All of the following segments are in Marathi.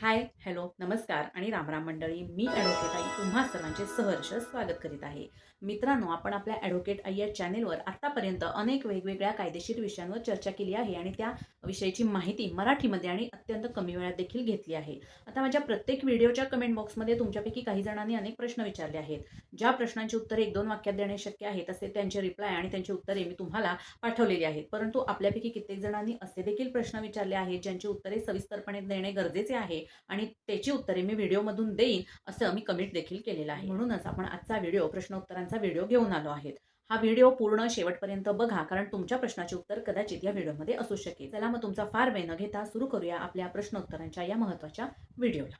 Hi. हॅलो नमस्कार आणि रामराम मंडळी मी ॲडव्होकेट आई तुम्हा सर्वांचे सहर्ष स्वागत करीत आहे. मित्रांनो आपण आपल्या ॲडव्होकेट आई या चॅनेलवर आत्तापर्यंत अनेक वेगवेगळ्या कायदेशीर विषयांवर चर्चा केली आहे आणि त्या विषयीची माहिती मराठीमध्ये आणि अत्यंत कमी वेळात देखील घेतली आहे. आता माझ्या प्रत्येक व्हिडिओच्या कमेंट बॉक्समध्ये तुमच्यापैकी काही जणांनी अनेक प्रश्न विचारले आहेत. ज्या प्रश्नांची उत्तरे एक दोन वाक्यात देणे शक्य आहे तसे त्यांचे रिप्लाय आणि त्यांची उत्तरे मी तुम्हाला पाठवलेली आहेत. परंतु आपल्यापैकी कित्येक जणांनी असे देखील प्रश्न विचारले आहेत ज्यांची उत्तरे सविस्तरपणे देणे गरजेचे आहे आणि त्याची उत्तरे मी व्हिडिओमधून देईन असं मी कमिट देखील केलेलं आहे. म्हणूनच आपण आजचा व्हिडिओ प्रश्नोत्तरांचा व्हिडिओ घेऊन आलो आहेत. हा व्हिडिओ पूर्ण शेवटपर्यंत बघा कारण तुमच्या प्रश्नाचे उत्तर कदाचित या व्हिडिओमध्ये असू शकेल. चला मग तुमचा फार वेळ न घेता सुरू करूया आपल्या प्रश्नोत्तरांच्या या महत्त्वाच्या व्हिडिओला.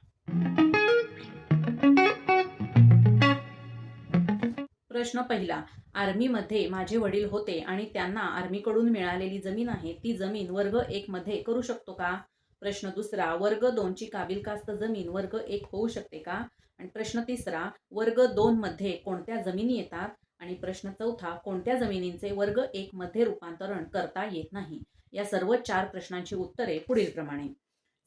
प्रश्न पहिला आर्मीमध्ये माझे वडील होते आणि त्यांना आर्मीकडून मिळालेली जमीन आहे ती जमीन वर्ग एक मध्ये करू शकतो का? प्रश्न दुसरा वर्ग दोनची काबिलकास्त जमीन वर्ग एक होऊ शकते का? आणि प्रश्न तिसरा वर्ग दोन मध्ये कोणत्या जमिनी येतात? आणि प्रश्न चौथा कोणत्या जमिनींचे वर्ग एक मध्ये रूपांतरण करता येत नाही? या सर्व चार प्रश्नांची उत्तरे पुढील प्रमाणे.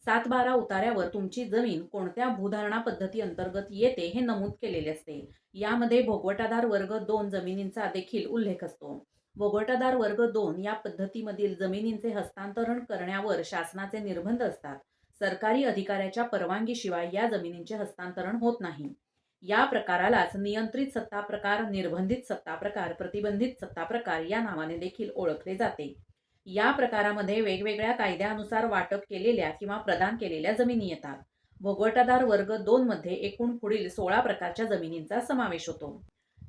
सात बारा उतार्यावर तुमची जमीन कोणत्या भूधारणा पद्धती अंतर्गत येते हे नमूद केलेले असते. यामध्ये भोगवटादार वर्ग दोन जमिनींचा देखील उल्लेख असतो. वगोटादार वर्ग दोन या पद्धतीमधील जमिनींचे हस्तांतरण करण्यावर शासनाचे निर्बंध असतात. सरकारी अधिकाऱ्याच्या परवानगीशिवाय या जमिनींचे हस्तांतरण होत नाही. या प्रकारालाच नियंत्रित सत्ता प्रकार निर्बंधित सत्ता प्रकार प्रतिबंधित सत्ता प्रकार या नावाने देखील ओळखले जाते. या प्रकारामध्ये वेगवेगळ्या कायद्यानुसार वाटप केलेल्या किंवा प्रदान केलेल्या जमिनी येतात. भोगवटादार वर्ग दोन मध्ये एकूण पुढील सोळा प्रकारच्या जमिनींचा समावेश होतो.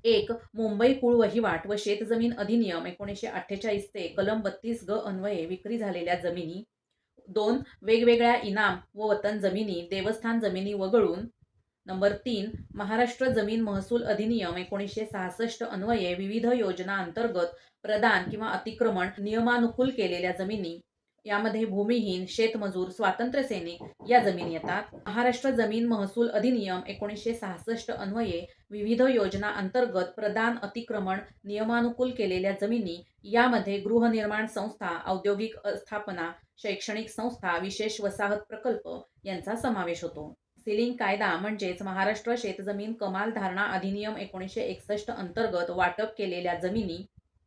एक मुंबई कुळ वहिवाट व शेतजमीन अधिनियम एकोणीसशे अठ्ठेचाळीसचे कलम बत्तीस ग अन्वये विक्री झालेल्या जमिनी. दोन वेगवेगळ्या इनाम व वतन जमिनी देवस्थान जमिनी वगळून. नंबर तीन महाराष्ट्र जमीन महसूल अधिनियम एकोणीसशे सहासष्ट अन्वये विविध योजना अंतर्गत प्रदान किंवा अतिक्रमण नियमानुकूल केलेल्या जमिनी. यामध्ये भूमिहीन शेतमजूर स्वातंत्र्यसैनिक या जमीन येतात. महाराष्ट्र जमीन महसूल अधिनियम एकोणीसशे सहासष्ट अन्वये विविध योजना अंतर्गत प्रदान अतिक्रमण नियमानुकूल केलेल्या जमिनी यामध्ये गृहनिर्माण संस्था औद्योगिक स्थापना शैक्षणिक संस्था विशेष वसाहत प्रकल्प यांचा समावेश होतो. सिलिंग कायदा म्हणजेच महाराष्ट्र शेतजमीन कमाल धारणा अधिनियम एकोणीसशे एकसष्ट अंतर्गत वाटप केलेल्या जमिनी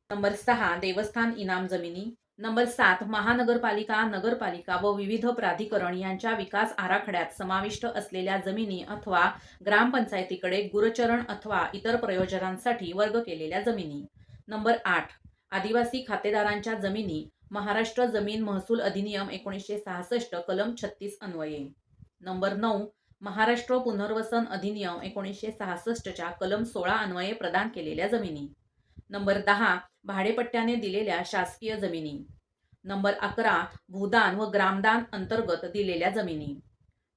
नंबर सहा देवस्थान इनाम जमिनी. नंबर सात महानगरपालिका नगरपालिका व विविध प्राधिकरण यांच्या विकास आराखड्यात समाविष्ट असलेल्या जमिनी अथवा ग्रामपंचायतीकडे गुरचरण अथवा इतर प्रयोजनांसाठी वर्ग केलेल्या जमिनी. नंबर आठ आदिवासी खातेदारांच्या जमिनी महाराष्ट्र जमीन महसूल अधिनियम एकोणीसशे सहासष्ट कलम छत्तीस अन्वये. नंबर नऊ महाराष्ट्र पुनर्वसन अधिनियम एकोणीसशे सहासष्टच्या कलम सोळा अन्वये प्रदान केलेल्या जमिनी. नंबर दहा भाडेपट्ट्याने दिलेल्या शासकीय जमिनी. नंबर अकरा भूदान व ग्रामदान अंतर्गत दिलेल्या जमिनी.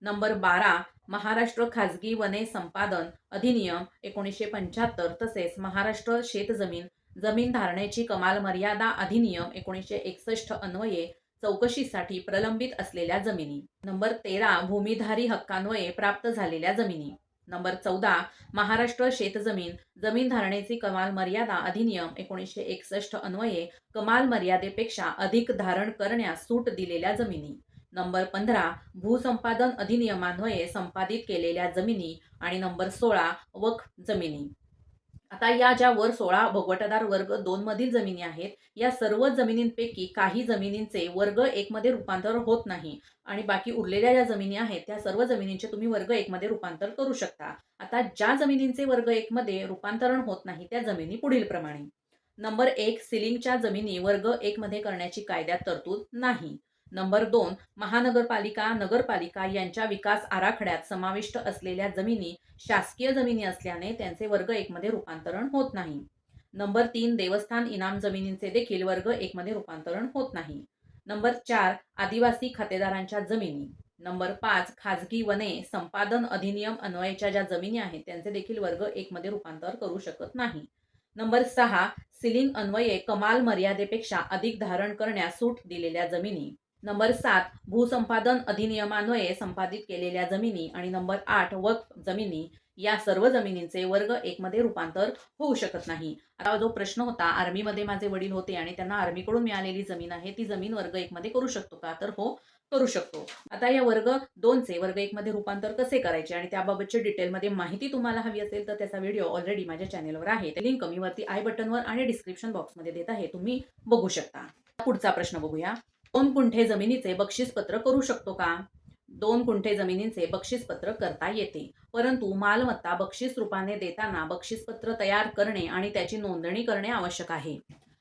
नंबर बारा महाराष्ट्र खाजगी वने संपादन अधिनियम एकोणीसशे पंच्याहत्तर तसेच महाराष्ट्र शेतजमीन जमीन धारणेची कमाल मर्यादा अधिनियम एकोणीसशे एकसष्ट अन्वये चौकशीसाठी प्रलंबित असलेल्या जमिनी. नंबर तेरा भूमिधारी हक्कान्वये प्राप्त झालेल्या जमिनी. नंबर चौदा महाराष्ट्र शेतजमीन जमीन धारणेची कमाल मर्यादा अधिनियम एकोणीसशे एकसष्ट अन्वये कमाल मर्यादेपेक्षा अधिक धारण करण्यास सूट दिलेल्या जमिनी. नंबर पंधरा भूसंपादन अधिनियमान्वये संपादित केलेल्या जमिनी आणि नंबर सोळा वक्फ जमिनी. आता या ज्या वर सोळा भोगवटादार वर्ग दोन मधील जमिनी आहेत या सर्व जमिनींपैकी काही जमिनींचे वर्ग एक मध्ये रूपांतर होत नाही. आणि बाकी उरलेल्या ज्या जमिनी आहेत त्या सर्व जमिनींचे तुम्ही वर्ग एक मध्ये रूपांतर करू शकता. आता ज्या जमिनींचे वर्ग एक मध्ये रूपांतरण होत नाही त्या जमिनी पुढील प्रमाणे. नंबर एक सिलिंगच्या जमिनी वर्ग एक मध्ये करण्याची कायद्यात तरतूद नाही. नंबर दोन महानगरपालिका नगरपालिका यांच्या विकास आराखड्यात समाविष्ट असलेल्या जमिनी शासकीय जमिनी असल्याने त्यांचे वर्ग एकमध्ये रूपांतरण होत नाही. नंबर तीन देवस्थान इनाम जमिनींचे देखील वर्ग एकमध्ये रूपांतरण होत नाही. नंबर चार आदिवासी खातेदारांच्या जमिनी. नंबर पाच खाजगी वने संपादन अधिनियम अन्वयाच्या ज्या जमिनी आहेत त्यांचे देखील वर्ग एकमध्ये रूपांतर करू शकत नाही. नंबर सहा सिलिंग अन्वये कमाल मर्यादेपेक्षा अधिक धारण करण्यास सूट दिलेल्या जमिनी. नंबर सात भूसंपादन अधिनियमान्वये संपादित केलेल्या जमिनी आणि नंबर आठ वक्फ जमिनी या सर्व जमिनींचे वर्ग एकमध्ये रूपांतर होऊ शकत नाही. आता जो प्रश्न होता आर्मीमध्ये माझे वडील होते आणि त्यांना आर्मीकडून मिळालेली जमीन आहे ती जमीन वर्ग एकमध्ये करू शकतो का? तर हो करू शकतो. आता या वर्ग दोनचे वर्ग एक मध्ये रूपांतर कसे करायचे? आणि त्याबाबतच्या डिटेलमध्ये माहिती तुम्हाला हवी असेल तर त्याचा व्हिडिओ ऑलरेडी माझ्या चॅनेलवर आहे. लिंक मी वरती आय बटनवर आणि डिस्क्रिप्शन बॉक्समध्ये देत आहे. तुम्ही बघू शकता. पुढचा प्रश्न बघूया. दोन कुंठे जमिनीचे बक्षीसपत्र करू शकतो का? दोन कुंठे जमिनीचे बक्षीसपत्र करता येते. परंतु मालमत्ता बक्षीस रूपाने देताना बक्षीसपत्र तयार करणे आणि त्याची नोंदणी करणे आवश्यक आहे.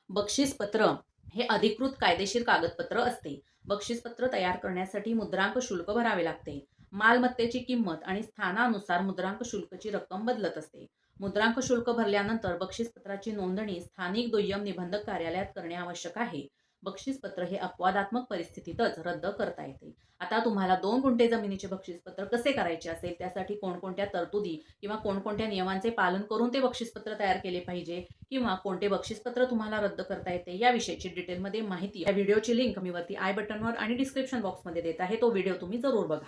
बक्षीसपत्र हे अधिकृत कायदेशीर कागदपत्र असते. बक्षीसपत्र तयार करण्यासाठी मुद्रांक शुल्क भरावे लागते. मालमत्तेची किंमत आणि स्थानानुसार मुद्रांक शुल्कची रक्कम बदलत असते. मुद्रांक शुल्क भरल्यानंतर बक्षीसपत्राची नोंदणी स्थानिक दुय्यम निबंधक कार्यालयात करणे आवश्यक आहे. बक्षीसपत्र हे अपवादात्मक परिस्थितीतच रद्द करता येते. आता तुम्हाला दोन गुंठे जमिनीचे बक्षीसपत्र कसे करायचे असेल? त्यासाठी कोणकोणत्या तरतुदी किंवा कोणकोणत्या नियमांचे पालन करून ते बक्षीसपत्र तयार केले पाहिजे किंवा कोणते बक्षीसपत्र तुम्हाला रद्द करता येते याविषयीची डिटेलमध्ये माहिती या व्हिडिओची लिंक मी वरती आय बटनवर आणि डिस्क्रिप्शन बॉक्समध्ये देत आहे. तो व्हिडिओ तुम्ही जरूर बघा.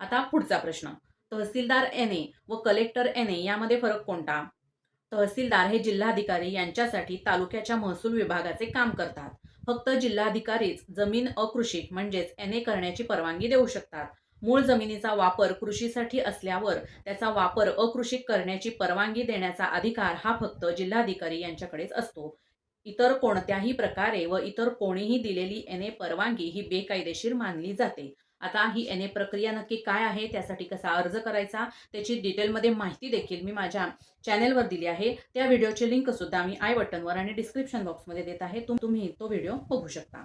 आता पुढचा प्रश्न. तहसीलदार एन ए व कलेक्टर एन ए यामध्ये फरक कोणता? तहसीलदार हे जिल्हाधिकारी यांच्यासाठी तालुक्याच्या महसूल विभागाचे काम करतात. फक्त जिल्हाधिकारीच जमीन अकृषिक म्हणजेच एन ए करण्याची परवानगी देऊ शकतात. मूळ जमिनीचा वापर कृषीसाठी असल्यावर त्याचा वापर अकृषिक करण्याची परवानगी देण्याचा अधिकार हा फक्त जिल्हाधिकारी यांच्याकडेच असतो. इतर कोणत्याही प्रकारे व इतर कोणीही दिलेली एन ए परवानगी ही बेकायदेशीर मानली जाते. आता ही एन ए प्रक्रिया नक्की काय आहे त्यासाठी कसा अर्ज करायचा त्याची डिटेलमध्ये माहिती देखील मी माझ्या चॅनेलवर दिली आहे. त्या व्हिडिओची लिंक सुद्धा मी आय बटनवर आणि डिस्क्रिप्शन बॉक्समध्ये देत आहे. तुम- तुम्ही तो व्हिडिओ बघू शकता.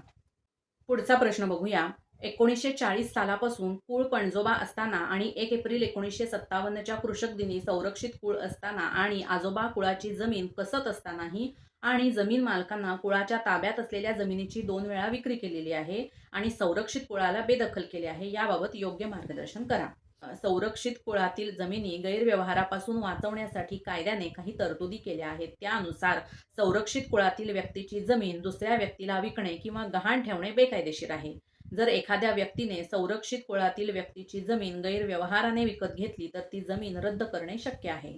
पुढचा प्रश्न बघूया. एकोणीसशे चाळीस सालापासून कुळ पणजोबा असताना आणि एक एप्रिल एकोणीसशे सत्तावन्नच्या कृषक दिनी संरक्षित कुळ असताना आणि आजोबा कुळाची जमीन कसत असतानाही आणि जमीन मालकांना कुळाच्या ताब्यात असलेल्या जमिनीची दोन वेळा विक्री केलेली आहे आणि संरक्षित कुळाला बेदखल केले आहे याबाबत योग्य मार्गदर्शन करा. संरक्षित कुळातील जमिनी गैरव्यवहारापासून वाचवण्यासाठी कायद्याने काही तरतुदी केल्या आहेत. त्यानुसार संरक्षित कुळातील व्यक्तीची जमीन दुसऱ्या व्यक्तीला विकणे किंवा गहाण ठेवणे बेकायदेशीर आहे. जर एखाद्या व्यक्तीने संरक्षित कुळातील व्यक्तीची जमीन गैरव्यवहाराने विकत घेतली तर ती जमीन रद्द करणे शक्य आहे.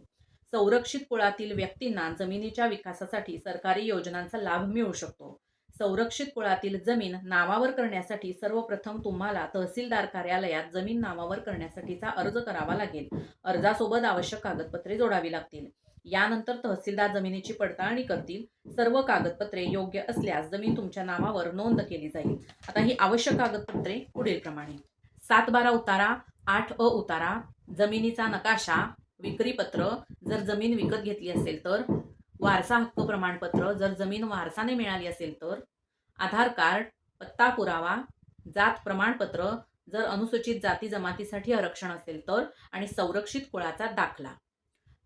संरक्षित कुळातील व्यक्तींना जमिनीच्या विकासासाठी सरकारी योजनांचा लाभ मिळू शकतो. संरक्षित कुळातील जमीन नावावर करण्यासाठी सर्वप्रथम तुम्हाला तहसीलदार कार्यालयात जमीन नावावर करण्यासाठीचा अर्ज करावा लागेल. अर्जासोबत आवश्यक कागदपत्रे जोडावी लागतील. यानंतर तहसीलदार जमिनीची पडताळणी करतील. सर्व कागदपत्रे योग्य असल्यास जमीन तुमच्या नावावर नोंद केली जाईल. आता ही आवश्यक कागदपत्रे पुढील प्रमाणे. सात बारा उतारा आठ अ उतारा जमिनीचा नकाशा विक्रीपत्र जर जमीन विकत घेतली असेल तर वारसा हक्क प्रमाणपत्र जर जमीन वारसाने मिळाली असेल तर आधार कार्ड पत्ता पुरावा जात प्रमाणपत्र जर अनुसूचित जाती जमातीसाठी आरक्षण असेल तर आणि संरक्षित कुळाचा दाखला.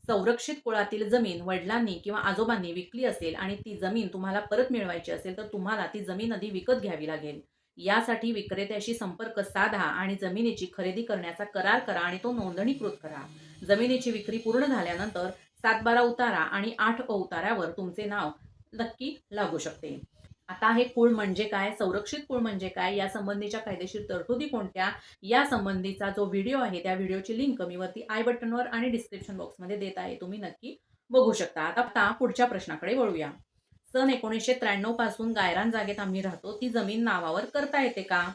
संरक्षित कुळातील जमीन वडिलांनी किंवा आजोबांनी विकली असेल आणि ती जमीन तुम्हाला परत मिळवायची असेल तर तुम्हाला ती जमीन आधी विकत घ्यावी लागेल. यासाठी विक्रेत्याशी संपर्क साधा आणि जमिनीची खरेदी करण्याचा करार करा आणि तो नोंदणीकृत करा. जमिनीची विक्री पूर्ण झाल्यानंतर सात बारा उतारा आणि आठ अ उताऱ्यावर तुमचे नाव नक्की लागू शकते. आता हे कुळ म्हणजे काय? संरक्षित कुळ म्हणजे काय? या संबंधीच्या कायदेशीर तरतुदी कोणत्या? या संबंधीचा जो व्हिडिओ आहे त्या व्हिडिओची लिंक मी वरती आय बटनवर आणि डिस्क्रिप्शन बॉक्समध्ये देत आहे. तुम्ही नक्की बघू शकता. आता आता पुढच्या प्रश्नाकडे वळूया. सन एकोणीसशे त्र्याण्णवपासून गायरान जागेत आम्ही राहतो. ती जमीन नावावर करता येते का?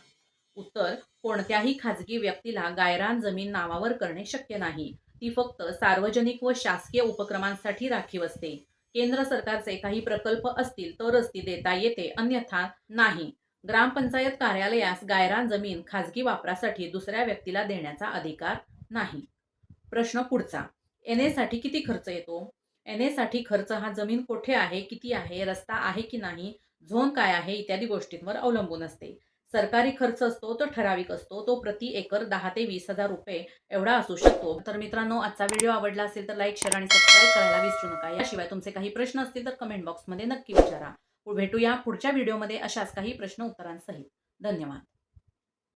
उत्तर कोणत्याही खाजगी व्यक्तीला गायरान जमीन नावावर करणे शक्य नाही. ती फक्त सार्वजनिक व शासकीय उपक्रमांसाठी राखीव असते. केंद्र सरकारचे काही प्रकल्प असतील तरच ती देता येते अन्यथा नाही. ग्रामपंचायत कार्यालयास गायरान जमीन खाजगी वापरासाठी दुसऱ्या व्यक्तीला देण्याचा अधिकार नाही. प्रश्न पुढचा. एन एसाठी किती खर्च येतो? एन एसाठी खर्च हा जमीन कोठे आहे किती आहे रस्ता आहे की नाही झोन काय आहे इत्यादी गोष्टींवर अवलंबून असते. सरकारी खर्च असतो तो ठराविक असतो. तो प्रति एकर दहा ते वीस हजार रुपये एवढा असू शकतो. तर मित्रांनो आजचा व्हिडिओ आवडला असेल तर लाईक शेअर आणि सबस्क्राईब करायला विसरू नका. याशिवाय तुमचे काही प्रश्न असतील तर कमेंट बॉक्समध्ये नक्की विचारा. भेटूया पुढच्या व्हिडिओमध्ये अशाच काही प्रश्न उत्तरांसहित. धन्यवाद.